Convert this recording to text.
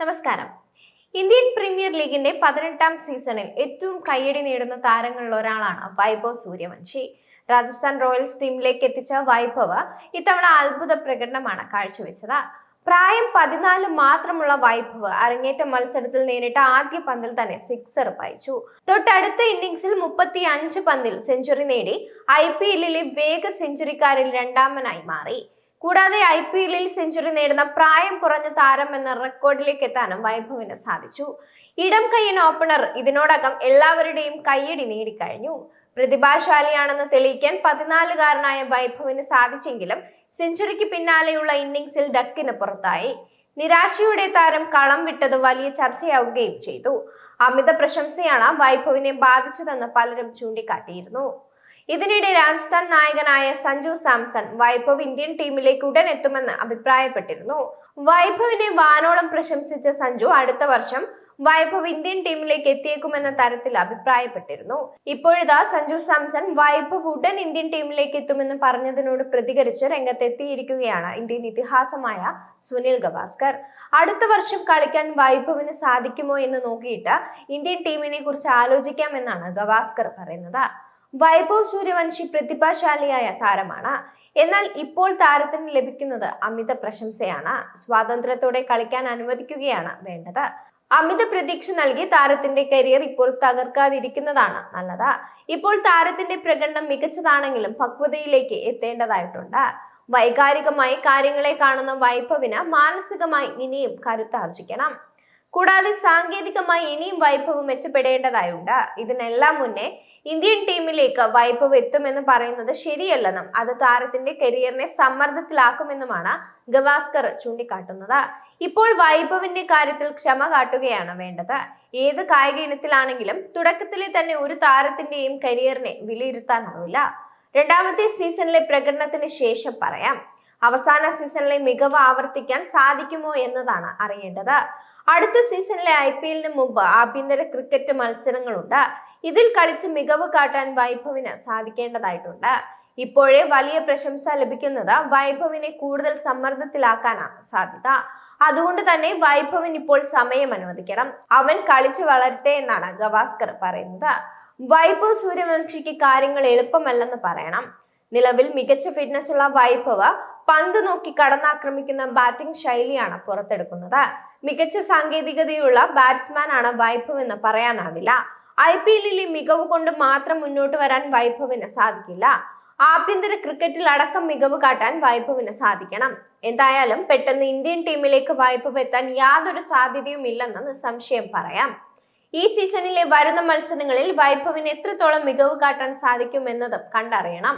നമസ്കാരം. Indian premier ലീഗിന്റെ പതിനെട്ടാം സീസണിൽ ഏറ്റവും കയ്യടി നേടുന്ന താരങ്ങളിൽ ഒരാളാണ് വൈഭവ് സൂര്യവംശി. രാജസ്ഥാൻ റോയൽസ് ടീമിലേക്ക് എത്തിച്ച വൈഭവ് ഇത്തവണ അത്ഭുത പ്രകടനമാണ് കാഴ്ചവെച്ചത്. പ്രായം പതിനാല് മാത്രമുള്ള വൈഭവ് അരങ്ങേറ്റ മത്സരത്തിൽ നേരിട്ട ആദ്യ പന്തിൽ തന്നെ സിക്സർ പായിച്ചു. തൊട്ടടുത്ത ഇന്നിംഗ്സിൽ മുപ്പത്തി അഞ്ച് പന്തിൽ സെഞ്ചുറി നേടി ഐ പി എല്ലിലെ വേഗ സെഞ്ചുറിക്കാരിൽ രണ്ടാമനായി മാറി. കൂടാതെ ഐ പി എല്ലിൽ സെഞ്ചുറി നേടുന്ന പ്രായം കുറഞ്ഞ താരം എന്ന റെക്കോർഡിലേക്ക് എത്താനും വൈഭവിന് സാധിച്ചു. ഇടം കയ്യൻ ഓപ്പണർ ഇതിനോടകം എല്ലാവരുടെയും കയ്യടി നേടിക്കഴിഞ്ഞു. പ്രതിഭാശാലിയാണെന്ന് തെളിയിക്കാൻ പതിനാലുകാരനായ വൈഭവിന് സാധിച്ചെങ്കിലും സെഞ്ചുറിക്ക് പിന്നാലെയുള്ള ഇന്നിംഗ്സിൽ ഡക്കിന് പുറത്തായി. നിരാശയുടെ താരം കളം വിട്ടത് വലിയ ചർച്ചയാവുകയും ചെയ്തു. അമിത പ്രശംസയാണ് വൈഭവിനെ ബാധിച്ചതെന്ന് പലരും ചൂണ്ടിക്കാട്ടിയിരുന്നു. ഇതിനിടെ രാജസ്ഥാൻ നായകനായ സഞ്ജു സാംസൺ വൈഭവ് ഇന്ത്യൻ ടീമിലേക്ക് ഉടൻ എത്തുമെന്ന് അഭിപ്രായപ്പെട്ടിരുന്നു. വൈഭവിനെ വാനോളം പ്രശംസിച്ച സഞ്ജു അടുത്ത വർഷം വൈഭവ് ഇന്ത്യൻ ടീമിലേക്ക് എത്തിയേക്കുമെന്ന തരത്തിൽ അഭിപ്രായപ്പെട്ടിരുന്നു. ഇപ്പോഴിതാ സഞ്ജു സാംസൺ വൈഭവ് ഉടൻ ഇന്ത്യൻ ടീമിലേക്ക് എത്തുമെന്ന് പറഞ്ഞതിനോട് പ്രതികരിച്ച് രംഗത്തെത്തിയിരിക്കുകയാണ് ഇന്ത്യൻ ഇതിഹാസമായ സുനിൽ ഗവാസ്കർ. അടുത്ത വർഷം കളിക്കാൻ വൈഭവിന് സാധിക്കുമോ എന്ന് നോക്കിയിട്ട് ഇന്ത്യൻ ടീമിനെ കുറിച്ച് ആലോചിക്കാമെന്നാണ് ഗവാസ്കർ പറയുന്നത്. വൈഭവ് സൂര്യവംശി പ്രതിഭാശാലിയായ താരമാണ്. എന്നാൽ ഇപ്പോൾ താരത്തിന് ലഭിക്കുന്നത് അമിത പ്രശംസയാണ്. സ്വാതന്ത്ര്യത്തോടെ കളിക്കാൻ അനുവദിക്കുകയാണ് വേണ്ടത്. അമിത പ്രതീക്ഷ നൽകി താരത്തിന്റെ കരിയർ ഇപ്പോൾ തകർക്കാതിരിക്കുന്നതാണ് നല്ലത്. ഇപ്പോൾ താരത്തിന്റെ പ്രകടനം മികച്ചതാണെങ്കിലും പക്വതയിലേക്ക് എത്തേണ്ടതായിട്ടുണ്ട്. വൈകാരികമായി കാര്യങ്ങളെ കാണുന്ന വൈഭവിന് മാനസികമായി ഇനിയും കരുത്താർജിക്കണം. കൂടാതെ സാങ്കേതികമായി ഇനിയും വൈഭവ് മെച്ചപ്പെടേണ്ടതായുണ്ട്. ഇതിനെല്ലാം മുന്നേ ഇന്ത്യൻ ടീമിലേക്ക് വൈഭവ് എത്തുമെന്ന് പറയുന്നത് ശരിയല്ലെന്നും അത് താരത്തിന്റെ കരിയറിനെ സമ്മർദ്ദത്തിലാക്കുമെന്നുമാണ് ഗവാസ്കർ ചൂണ്ടിക്കാട്ടുന്നത്. ഇപ്പോൾ വൈഭവിന്റെ കാര്യത്തിൽ ക്ഷമ കാട്ടുകയാണ് വേണ്ടത്. ഏത് കായിക ഇനത്തിലാണെങ്കിലും തുടക്കത്തിലെ തന്നെ ഒരു താരത്തിന്റെയും കരിയറിനെ വിലയിരുത്താനാവില്ല. രണ്ടാമത്തെ സീസണിലെ പ്രകടനത്തിന് ശേഷം പറയാം. അവസാന സീസണിലെ മികവ് ആവർത്തിക്കാൻ സാധിക്കുമോ എന്നതാണ് അറിയേണ്ടത്. അടുത്ത സീസണിലെ ഐ പി എല്ലിന് മുമ്പ് ആഭ്യന്തര ക്രിക്കറ്റ് മത്സരങ്ങളുണ്ട്. ഇതിൽ കളിച്ച് മികവ് കാട്ടാൻ വൈഭവിന് സാധിക്കേണ്ടതായിട്ടുണ്ട്. ഇപ്പോഴേ വലിയ പ്രശംസ ലഭിക്കുന്നത് വൈഭവിനെ കൂടുതൽ സമ്മർദ്ദത്തിലാക്കാനാണ് സാധ്യത. അതുകൊണ്ട് തന്നെ വൈഭവൻ ഇപ്പോൾ സമയം അനുവദിക്കണം. അവൻ കളിച്ചു വളരട്ടെ എന്നാണ് ഗവാസ്കർ പറയുന്നത്. വൈഭവ് സൂര്യവംശിക്ക് കാര്യങ്ങൾ എളുപ്പമല്ലെന്ന് പറയണം. നിലവിൽ മികച്ച ഫിറ്റ്നസ് ഉള്ള വൈഭവ് പന്ത് നോക്കി കടന്നാക്രമിക്കുന്ന ബാറ്റിംഗ് ശൈലിയാണ് പുറത്തെടുക്കുന്നത്. മികച്ച സാങ്കേതികതയുള്ള ബാറ്റ്സ്മാൻ ആണ് വൈഭവ് എന്ന് പറയാനാവില്ല ഐ പി എല്ലിലെ മികവ് കൊണ്ട് മാത്രം മുന്നോട്ട് വരാൻ വൈഭവിന് സാധിക്കില്ല. ആഭ്യന്തര ക്രിക്കറ്റിൽ അടക്കം മികവ് കാട്ടാൻ വൈഭവിന് സാധിക്കണം. എന്തായാലും പെട്ടെന്ന് ഇന്ത്യൻ ടീമിലേക്ക് വൈഭവ് എത്താൻ യാതൊരു സാധ്യതയും ഇല്ലെന്ന് നിസ്സംശയം പറയാം. ഈ സീസണിലെ വരുന്ന മത്സരങ്ങളിൽ വൈഭവിന് എത്രത്തോളം മികവ് കാട്ടാൻ സാധിക്കും സാധിക്കുമെന്നതും കണ്ടറിയണം.